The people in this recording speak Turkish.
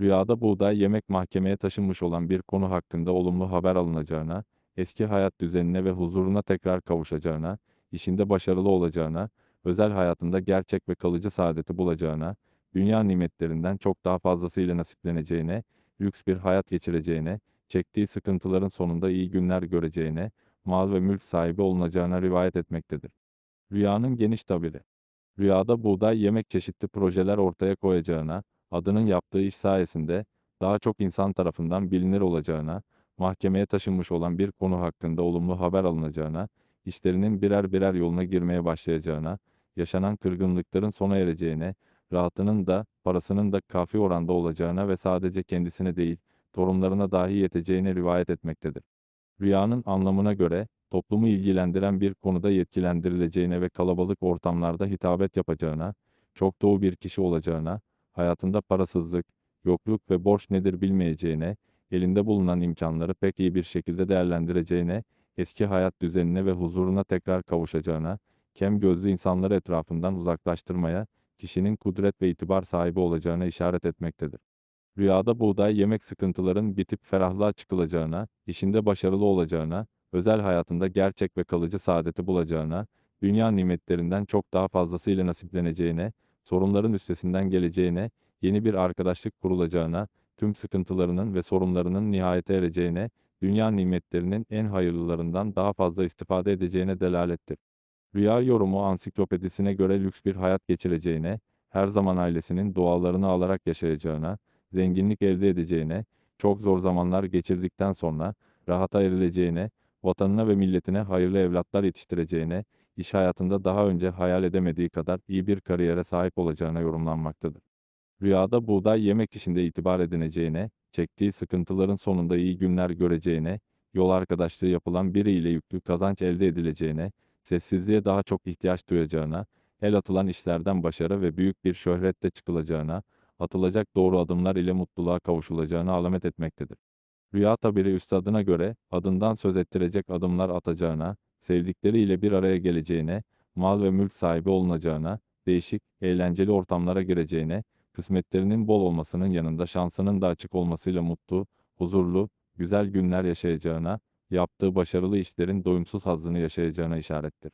Rüyada buğday yemek mahkemeye taşınmış olan bir konu hakkında olumlu haber alınacağına, eski hayat düzenine ve huzuruna tekrar kavuşacağına, işinde başarılı olacağına, özel hayatında gerçek ve kalıcı saadeti bulacağına, dünya nimetlerinden çok daha fazlasıyla nasipleneceğine, lüks bir hayat geçireceğine, çektiği sıkıntıların sonunda iyi günler göreceğine, mal ve mülk sahibi olunacağına rivayet etmektedir. Rüyanın geniş tabiri. Rüyada buğday yemek çeşitli projeler ortaya koyacağına, adının yaptığı iş sayesinde daha çok insan tarafından bilinir olacağına, mahkemeye taşınmış olan bir konu hakkında olumlu haber alınacağına, işlerinin birer birer yoluna girmeye başlayacağına, yaşanan kırgınlıkların sona ereceğine, rahatının da, parasının da kafi oranda olacağına ve sadece kendisine değil, torunlarına dahi yeteceğine rivayet etmektedir. Rüyanın anlamına göre, toplumu ilgilendiren bir konuda yetkilendirileceğine ve kalabalık ortamlarda hitabet yapacağına, çok doğu bir kişi olacağına, hayatında parasızlık, yokluk ve borç nedir bilmeyeceğine, elinde bulunan imkanları pek iyi bir şekilde değerlendireceğine, eski hayat düzenine ve huzuruna tekrar kavuşacağına, kem gözlü insanları etrafından uzaklaştırmaya, kişinin kudret ve itibar sahibi olacağına işaret etmektedir. Rüyada buğday yemek sıkıntıların bitip ferahlığa çıkılacağına, işinde başarılı olacağına, özel hayatında gerçek ve kalıcı saadeti bulacağına, dünya nimetlerinden çok daha fazlasıyla nasipleneceğine, sorunların üstesinden geleceğine, yeni bir arkadaşlık kurulacağına, tüm sıkıntılarının ve sorunlarının nihayete ereceğine, dünya nimetlerinin en hayırlılarından daha fazla istifade edeceğine delalettir. Rüya yorumu ansiklopedisine göre lüks bir hayat geçireceğine, her zaman ailesinin dualarını alarak yaşayacağına, zenginlik elde edeceğine, çok zor zamanlar geçirdikten sonra rahata erileceğine, vatanına ve milletine hayırlı evlatlar yetiştireceğine, iş hayatında daha önce hayal edemediği kadar iyi bir kariyere sahip olacağına yorumlanmaktadır. Rüyada buğday yemek işinde itibar edineceğine, çektiği sıkıntıların sonunda iyi günler göreceğine, yol arkadaşlığı yapılan biriyle yüklü kazanç elde edileceğine, sessizliğe daha çok ihtiyaç duyacağına, el atılan işlerden başarı ve büyük bir şöhretle çıkılacağına, atılacak doğru adımlar ile mutluluğa kavuşulacağına alamet etmektedir. Rüya tabiri üstadına göre, adından söz ettirecek adımlar atacağına, sevdikleriyle bir araya geleceğine, mal ve mülk sahibi olunacağına, değişik, eğlenceli ortamlara gireceğine, kısmetlerinin bol olmasının yanında şansının da açık olmasıyla mutlu, huzurlu, güzel günler yaşayacağına, yaptığı başarılı işlerin doyumsuz hazzını yaşayacağına işarettir.